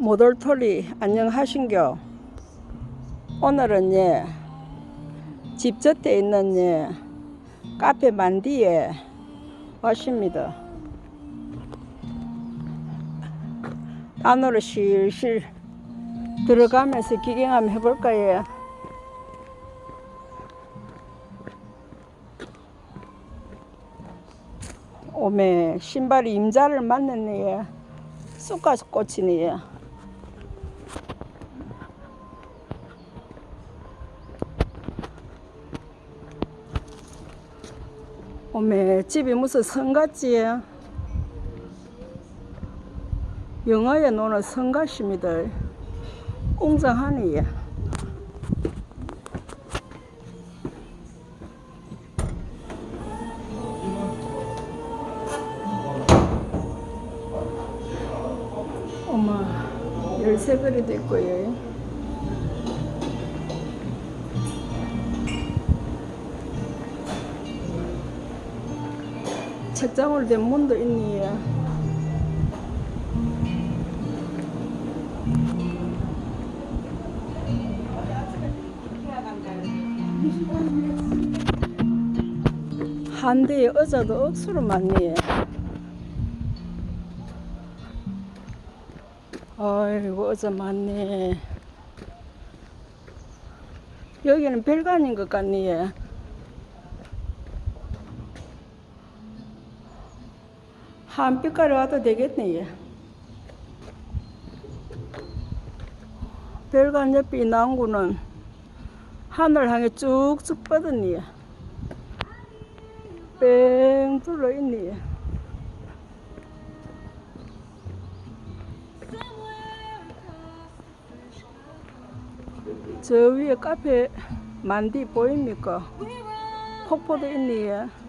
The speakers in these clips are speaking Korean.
모돌토리 안녕하신겨. 오늘은 예 집저태 있는 예 카페 만디에 왔습니다. 안으로 실실 들어가면서 기경 한번 해볼까요 오메 신발이 임자를 맞느니 쑥가서 꽂히니 오메 집이 무슨 성 같지 영화에 노는 성 같습니다 웅장하니 어머 열쇠거리도 있고요 책장으로 된 문도 있니? 한 대에 의자도 억수로 많니? 아이고 의자 많네 여기는 별관인 것 같니 한 빛깔이 와도 되겠네 별관 옆에 이 나무는 하늘 향해 쭉쭉 뻗었니 뺑 둘러 있니 저 위에 카페 만디 보입니까? 폭포도 있니?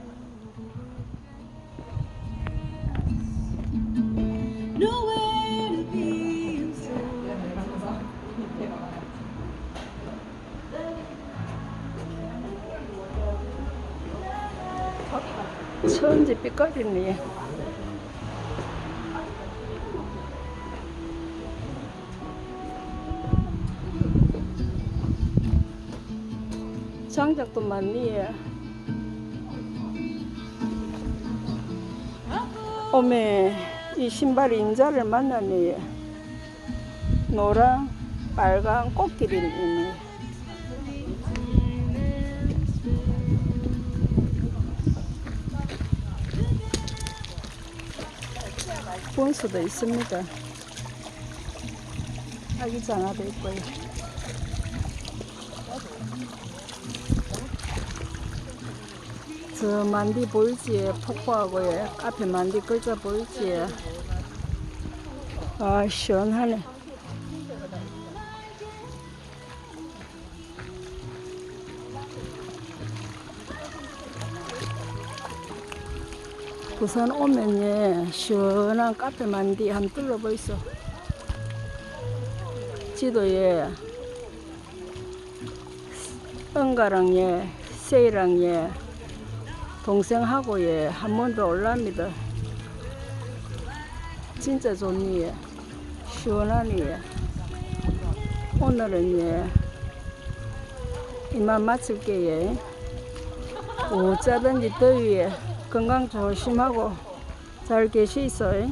천지 빛깔이니. 장작도 많니? 오메, 이 신발이 인자를 만나니. 노랑, 빨간 꽃길이 있니. 분수도 있습니다. 아기 장화도 있고요. 저 만디 보이지? 폭포하고 예, 앞에 만디 글자 보이지? 아 시원하네. 부산 오면 예, 시원한 카페 만디 한 둘러보이소. 지도에 은가랑 예, 세이랑 예, 동생하고 예, 한 번 더 올랍니다. 진짜 좋니 예. 시원하니 예. 오늘은 예, 이만 마칠게 예. 어쩌든지 더위에 건강 조심하고 잘 계시소. 예.